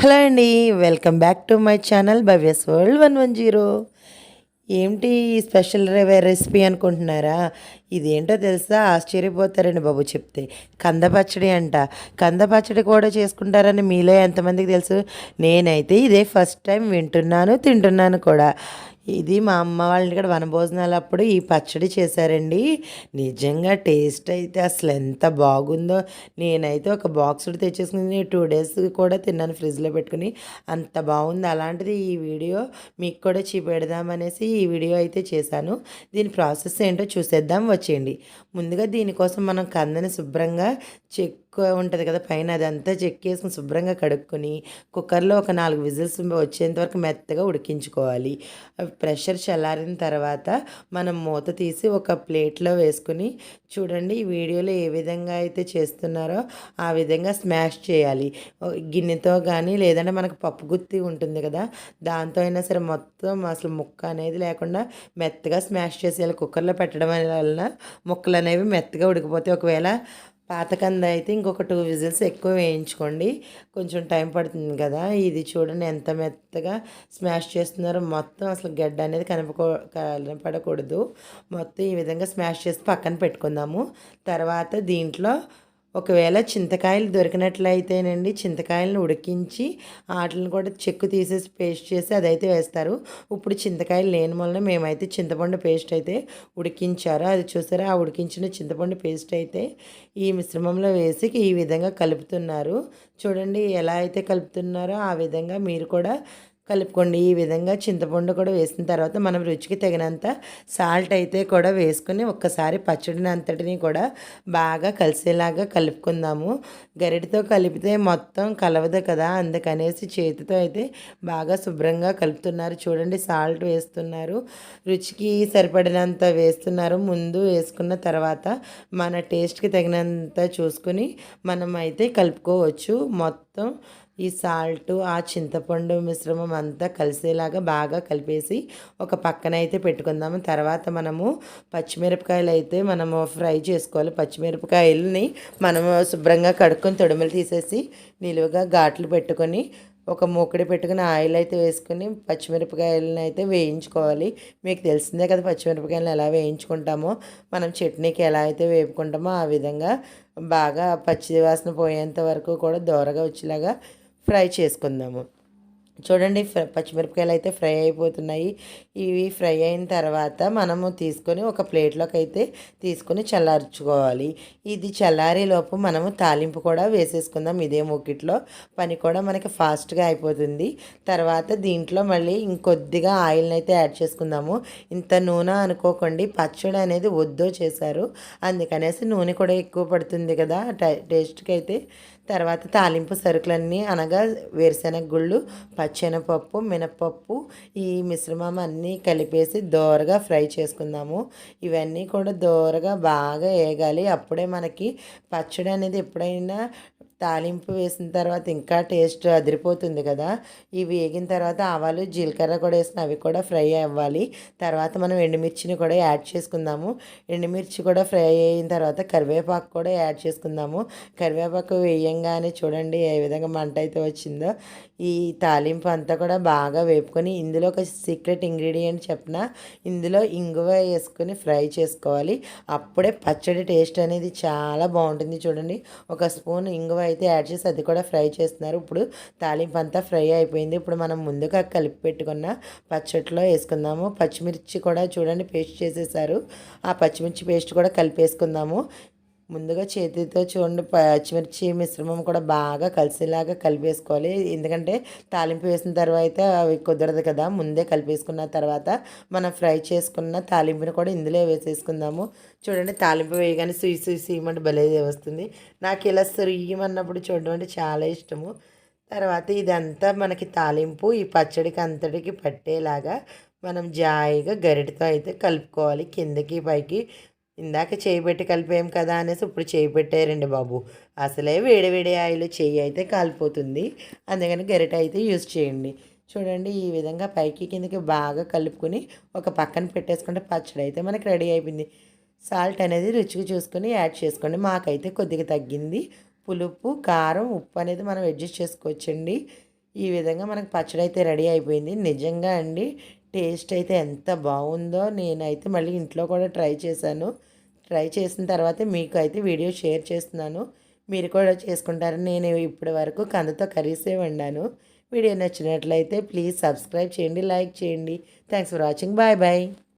Hello అండి welcome back to my channel Bhavya's world one one zero. ఏంటి ఈ special recipe అనుకుంటున్నారా? ఇదేంటో తెలుసా? ఆశ్చర్యపోతారండి బాబు చెప్తే. కంద పచ్చడి అంట. కంద పచ్చడి కూడా చేసుకుంటారని మీలో ఎంతమందికి తెలుసు? నేనైతే ఇదే ఫస్ట్ టైం వింటున్నాను తింటున్నాను కూడా. ఇది మా అమ్మ వాళ్ళని ఇక్కడ వనభోజనాలు అప్పుడు ఈ పచ్చడి చేశారండి. నిజంగా టేస్ట్ అయితే అసలు ఎంత బాగుందో. నేనైతే ఒక బాక్స్ తెచ్చేసుకుని టూ డేస్ కూడా తిన్నాను ఫ్రిడ్జ్లో పెట్టుకుని. అంత బాగుంది. అలాంటిది ఈ వీడియో మీకు కూడా చూపెడదామనేసి ఈ వీడియో అయితే చేశాను. దీని ప్రాసెస్ ఏంటో చూసేద్దాం వచ్చేయండి. ముందుగా దీనికోసం మనం కందని శుభ్రంగా చెక్ ఉంటుంది కదా పైన అదంతా చెక్కేసుకుని శుభ్రంగా కడుక్కొని కుక్కర్లో ఒక నాలుగు విజిల్స్ వచ్చేంత వరకు మెత్తగా ఉడికించుకోవాలి. ప్రెషర్ చల్లారిన తర్వాత మనం మూత తీసి ఒక ప్లేట్లో వేసుకుని చూడండి ఈ వీడియోలో ఏ విధంగా అయితే చేస్తున్నారో ఆ విధంగా స్మాష్ చేయాలి. గిన్నెతో కానీ లేదంటే మనకు పప్పు గుత్తి ఉంటుంది కదా దాంతో అయినా సరే మొత్తం అసలు ముక్క అనేది లేకుండా మెత్తగా స్మాష్ చేసేయాలి. కుక్కర్లో పెట్టడం వలన ముక్కలు అనేవి మెత్తగా ఉడికిపోతాయి. ఒకవేళ పాత కంద అయితే ఇంకొక టూ విజిల్స్ ఎక్కువ వేయించుకోండి. కొంచెం టైం పడుతుంది కదా. ఇది చూడండి ఎంత మెత్తగా స్మాష్ చేస్తున్నారో. మొత్తం అసలు గడ్డ అనేది కనపకో కనపడకూడదు. మొత్తం ఈ విధంగా స్మాష్ చేసి పక్కన పెట్టుకుందాము. తర్వాత దీంట్లో ఒకవేళ చింతకాయలు దొరికినట్లయితేనండి చింతకాయలను ఉడికించి వాటిని కూడా చెక్కు తీసేసి పేస్ట్ చేసి అదైతే వేస్తారు. ఇప్పుడు చింతకాయలు లేని వలన మేమైతే చింతపండు పేస్ట్ అయితే ఉడికించారు. అది చూసారా? ఆ ఉడికించిన చింతపండు పేస్ట్ అయితే ఈ మిశ్రమంలో వేసి ఈ విధంగా కలుపుతున్నారు. చూడండి ఎలా అయితే కలుపుతున్నారో ఆ విధంగా మీరు కూడా కలుపుకోండి. ఈ విధంగా చింతపండు కూడా వేసిన తర్వాత మనం రుచికి తగినంత సాల్ట్ అయితే కూడా వేసుకుని ఒక్కసారి పచ్చడిని అంతటిని కూడా బాగా కలిసేలాగా కలుపుకుందాము. గరిటతో కలిపితే మొత్తం కలవదు కదా అందుకనేసి చేతితో అయితే బాగా శుభ్రంగా కలుపుతున్నారు. చూడండి సాల్ట్ వేస్తున్నారు. రుచికి సరిపడినంత వేస్తున్నారు. ముందు వేసుకున్న తర్వాత మన టేస్ట్కి తగినంత చూసుకుని మనం అయితే కలుపుకోవచ్చు. మొత్తం ఈ సాల్ట్ ఆ చింతపండు మిశ్రమం అంతా కలిసేలాగా బాగా కలిపేసి ఒక పక్కన అయితే పెట్టుకుందాము. తర్వాత మనము పచ్చిమిరపకాయలు అయితే మనము ఫ్రై చేసుకోవాలి. పచ్చిమిరపకాయలని మనము శుభ్రంగా కడుక్కొని తొడుములు తీసేసి నిలువుగా ఘాట్లు పెట్టుకొని ఒక మూకుడి పెట్టుకుని ఆయిల్ అయితే వేసుకుని పచ్చిమిరపకాయలను అయితే వేయించుకోవాలి. మీకు తెలిసిందే కదా పచ్చిమిరపకాయలను ఎలా వేయించుకుంటామో. మనం చట్నీకి ఎలా అయితే వేపుకుంటామో ఆ విధంగా బాగా పచ్చి వాసన పోయేంత వరకు కూడా దోరగా వచ్చేలాగా ఫ్రై చేసుకుందాము. చూడండి పచ్చిమిరపకాయలు అయితే ఫ్రై అయిపోతున్నాయి. ఇవి ఫ్రై అయిన తర్వాత మనము తీసుకొని ఒక ప్లేట్లోకి అయితే తీసుకొని చల్లార్చుకోవాలి. ఇది చల్లారేలోపు మనము తాలింపు కూడా వేసేసుకుందాం. ఇదే మూకిట్లో. పని కూడా మనకి ఫాస్ట్గా అయిపోతుంది. తర్వాత దీంట్లో మళ్ళీ ఇంకొద్దిగా ఆయిల్ని అయితే యాడ్ చేసుకుందాము. ఇంత నూనె అనుకోకండి. పచ్చడి అనేది వద్దో చేశారు. అందుకనేసి నూనె కూడా ఎక్కువ పడుతుంది కదా టేస్ట్కి అయితే తర్వాత తాలింపు సరుకులన్నీ అనగా వేరుశెనగ గుళ్ళు శనగపప్పు మినపప్పు ఈ మిశ్రమం అన్నీ కలిపేసి దోరగా ఫ్రై చేసుకుందాము. ఇవన్నీ కూడా దోరగా బాగా వేగాలి అప్పుడే మనకి పచ్చడి అనేది ఎప్పుడైనా తాలింపు వేసిన తర్వాత ఇంకా టేస్ట్ అదిరిపోతుంది కదా. ఇవి వేగిన తర్వాత ఆవాలు జీలకర్ర కూడా వేసిన అవి కూడా ఫ్రై అవ్వాలి. తర్వాత మనం ఎండుమిర్చిని కూడా యాడ్ చేసుకుందాము. ఎండుమిర్చి కూడా ఫ్రై అయిన తర్వాత కరివేపాకు కూడా యాడ్ చేసుకుందాము. కరివేపాకు వేయంగానే చూడండి ఏ విధంగా మంట అయితే వచ్చిందో. ఈ తాలింపు అంతా కూడా బాగా వేపుకొని ఇందులో ఒక సీక్రెట్ ఇంగ్రీడియంట్ చెప్పిన ఇందులో ఇంగువ వేసుకొని ఫ్రై చేసుకోవాలి. అప్పుడే పచ్చడి టేస్ట్ అనేది చాలా బాగుంటుంది చూడండి. ఒక స్పూన్ ఇంగువ అయితే యాడ్ చేసి అది కూడా ఫ్రై చేస్తున్నారు. ఇప్పుడు తాలింపు అంతా ఫ్రై అయిపోయింది. ఇప్పుడు మనం ముందుగా కలిపి పెట్టుకున్న పచ్చట్లో వేసుకుందాము. పచ్చిమిర్చి కూడా చూడండి పేస్ట్ చేసేసారు. ఆ పచ్చిమిర్చి పేస్ట్ కూడా కలిపేసుకుందాము. ముందుగా చేతితో చూడండి పచ్చిమిర్చి మిశ్రమం కూడా బాగా కలిసేలాగా కలిపేసుకోవాలి. ఎందుకంటే తాలింపు వేసిన తర్వాత అవి కుదరదు కదా ముందే కలిపేసుకున్న తర్వాత మనం ఫ్రై చేసుకున్న తాలింపుని కూడా ఇందులో వేసేసుకుందాము. చూడండి తాలింపు వేయగానే సుయి సుయి సీమంటే భలే వస్తుంది. నాకు ఇలా సుయ్యమన్నప్పుడు చూడడం అంటే చాలా ఇష్టము. తర్వాత ఇదంతా మనకి తాలింపు ఈ పచ్చడికి అంతటికి పట్టేలాగా మనం జాయిగా గరిటతో అయితే కలుపుకోవాలి. కిందకి పైకి ఇందాక చేయి పెట్టి కలిపాం కదా అనేసి ఇప్పుడు చేయి పెట్టారండి బాబు. అసలే వేడివేడి ఆయిల్ చేయి అయితే కాలిపోతుంది. అందుకని గరిట అయితే యూజ్ చేయండి. చూడండి ఈ విధంగా పైకి కిందకి బాగా కలుపుకొని ఒక పక్కన పెట్టేసుకుంటే పచ్చడి అయితే మనకి రెడీ అయిపోయింది. సాల్ట్ అనేది రుచికి చూసుకొని యాడ్ చేసుకోండి. మాకైతే కొద్దిగా తగ్గింది. పులుపు కారం ఉప్పు అనేది మనం అడ్జస్ట్ చేసుకోవచ్చండి. ఈ విధంగా మనకు పచ్చడి అయితే రెడీ అయిపోయింది. నిజంగా అండి టేస్ట్ అయితే ఎంత బాగుందో నేనైతే మళ్ళీ ఇంట్లో కూడా ట్రై చేశాను. ట్రై చేసిన తర్వాత మీకు అయితే వీడియో షేర్ చేస్తున్నాను. మీరు కూడా చేసుకుంటారని నేను ఇప్పటి వరకు కందతో కర్రీసే వండాను. వీడియో నచ్చినట్లయితే ప్లీజ్ సబ్స్క్రైబ్ చేయండి లైక్ చేయండి. Thanks for watching. Bye bye.